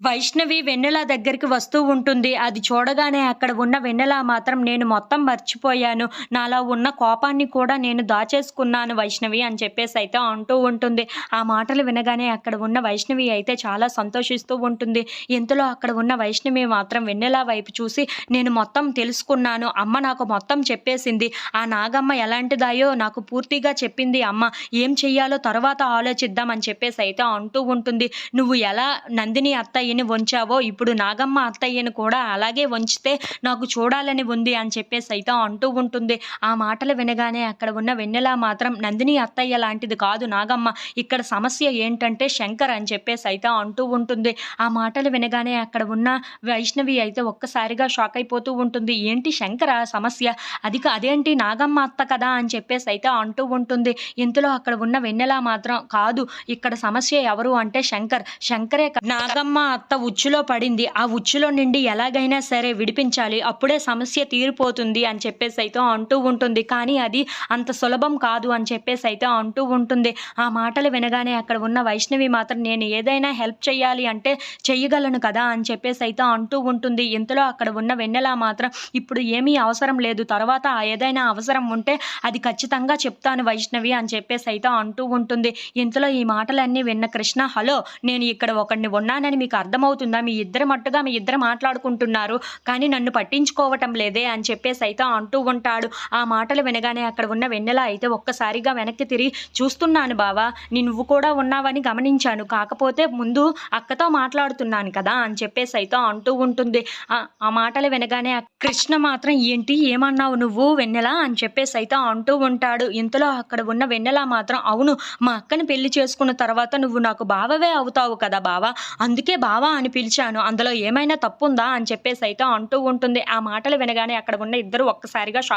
వైష్ణవి వెన్నెల దగ్గరికి వస్తూ ఉంటుంది. అది చూడగానే అక్కడ ఉన్న వెన్నెల మాత్రం నేను మొత్తం మర్చిపోయాను. నాలో ఉన్న కోపాన్ని కూడా నేను దాచేసుకున్నాను వైష్ణవి అని చెప్పేసి అయితే అంటూ ఉంటుంది. ఆ మాటలు వినగానే అక్కడ ఉన్న వైష్ణవి అయితే చాలా సంతోషిస్తూ ఉంటుంది. ఇంతలో అక్కడ ఉన్న వైష్ణవి మాత్రం వెన్నెల వైపు చూసి నేను మొత్తం తెలుసుకున్నాను. అమ్మ నాకు మొత్తం చెప్పేసింది. ఆ నాగమ్మ ఎలాంటిదాయో నాకు పూర్తిగా చెప్పింది అమ్మ. ఏం చెయ్యాలో తర్వాత ఆలోచిద్దామని చెప్పేసి అయితే అంటూ ఉంటుంది. నువ్వు ఎలా నందిని అత్తయ్యని వంచావో ఇప్పుడు నాగమ్మ అత్తయ్యని కూడా అలాగే వంచితే నాకు చూడాలని ఉంది అని చెప్పేసి అయితే అంటూ ఉంటుంది. ఆ మాటలు వినగానే అక్కడ ఉన్న వెన్నెల మాత్రం నందిని అత్తయ్య లాంటిది కాదు నాగమ్మ. ఇక్కడ సమస్య ఏంటంటే శంకర్ అని చెప్పేసి అయితే అంటూ ఉంటుంది. ఆ మాటలు వినగానే అక్కడ ఉన్న వైష్ణవి అయితే ఒక్కసారిగా షాక్ అయిపోతూ ఉంటుంది. ఏంటి శంకర సమస్య? అది కా అదేంటి నాగమ్మ అత్త కదా అని చెప్పేసి అయితే అంటూ ఉంటుంది. ఇంతలో అక్కడ ఉన్న వెన్నెల మాత్రం కాదు ఇక్కడ సమస్య ఎవరు అంటే శంకర్. శంకరే నాగమ్మ అత్త ఉచ్చులో పడింది. ఆ ఉచ్చులో నుండి ఎలాగైనా సరే విడిపించాలి. అప్పుడే సమస్య తీరిపోతుంది అని చెప్పేసి అయితే అంటూ ఉంటుంది. కానీ అది అంత సులభం కాదు అని చెప్పేసి అయితే అంటూ ఉంటుంది. ఆ మాటలు వినగానే అక్కడ ఉన్న వైష్ణవి మాత్రం నేను ఏదైనా హెల్ప్ చేయాలి అంటే చెయ్యగలను కదా అని చెప్పేసి అయితే అంటూ ఉంటుంది. ఇంతలో అక్కడ ఉన్న వెన్నెల మాత్రం ఇప్పుడు ఏమీ అవసరం లేదు. తర్వాత ఏదైనా అవసరం ఉంటే అది ఖచ్చితంగా చెప్తాను వైష్ణవి అని చెప్పేసి అయితే అంటూ ఉంటుంది. ఇంతలో ఈ మాటలన్నీ విన్న కృష్ణ హలో నేను ఇక్కడ ఒకడిని ఉన్నానని మీకు అర్థమవుతుందా? మీ ఇద్దరి మట్టుగా మీ ఇద్దరు మాట్లాడుకుంటున్నారు. కానీ నన్ను పట్టించుకోవటం లేదే అని చెప్పేసి అయితే అంటూ ఉంటాడు. ఆ మాటలు వినగానే అక్కడ ఉన్న వెన్నెల అయితే ఒక్కసారిగా వెనక్కి తిరిగి చూస్తున్నాను బావా నువ్వు కూడా ఉన్నావని గమనించాను. కాకపోతే ముందు అక్కతో మాట్లాడుతున్నాను కదా అని చెప్పేసి అయితే అంటూ ఉంటుంది. ఆ ఆ మాటలు వినగానే కృష్ణ మాత్రం ఏంటి ఏమన్నావు నువ్వు వెన్నెల అని చెప్పేసి అయితే అంటూ ఉంటాడు. ఇంతలో అక్కడ ఉన్న వెన్నెల మాత్రం అవును మా అక్కని పెళ్ళి చేసుకున్న తర్వాత నువ్వు నాకు బావవే అవుతావు కదా బావా అందుకే బావా అని పిలిచాను. అందులో ఏమైనా తప్పుందా అని చెప్పేసి అయితే అంటూ ఉంటుంది. ఆ మాటలు వినగానే అక్కడ ఉన్న ఇద్దరు ఒక్కసారిగా షాక్